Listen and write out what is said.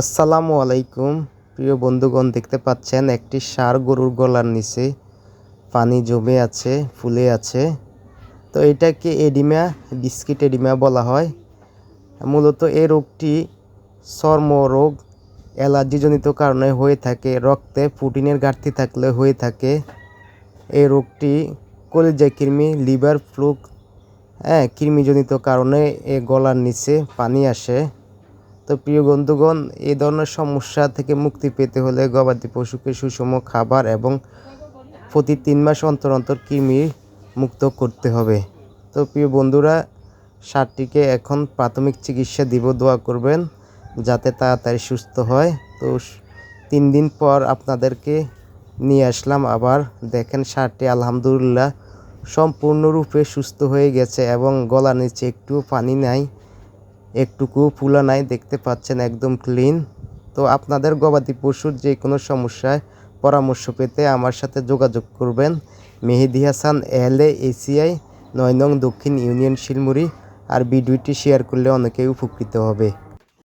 আসসালামু আলাইকুম। প্রিয় বন্ধুগণ, দেখতে পাচ্ছেন একটি সার গরুর গলার নিচে পানি জমে আছে, ফুলে আছে। তো এটাকে এডিমা, বিস্কিট এডিমা বলা হয়। মূলত এই রোগটি চর্মরোগ অ্যালার্জিজনিত কারণে হয়ে থাকে, রক্তে প্রোটিনের ঘাটতি থাকলে হয়ে থাকে। এই রোগটি কলিজা কৃমি, লিভার ফ্লুক হ্যাঁ কৃমিজনিত কারণে এ গলার নিচে পানি আসে। তো প্রিয় বন্ধুগণ এই ধরনের সমস্যা থেকে মুক্তি পেতে হলে গবাদি পশুকে সুষম খাবার এবং প্রতি তিন মাস অন্তর অন্তর কৃমি মুক্ত করতে হবে। তো প্রিয় বন্ধুরা, সারটিকে এখন প্রাথমিক চিকিৎসা দিব, দোয়া করবেন যাতে তাড়াতাড়ি সুস্থ হয়। তো তিন দিন পর আপনাদেরকে নিয়ে আসলাম আবার। দেখেন সারটি আলহামদুলিল্লাহ সম্পূর্ণরূপে সুস্থ হয়ে গেছে এবং গলার নিচে একটু পানি নাই। একটুকু ফুলা নাই, দেখতে পাচ্ছেন একদম ক্লিন তো আপনাদের গবাদি পশুর যে কোনো সমস্যায় পরামর্শ পেতে আমার সাথে যোগাযোগ করবেন। মেহেদি হাসান, এল এ, এসিআই, নয় নং দক্ষিণ ইউনিয়ন শিলমুড়ি। আর ভিডিওটি শেয়ার করলে অনেকেই উপকৃত হবে।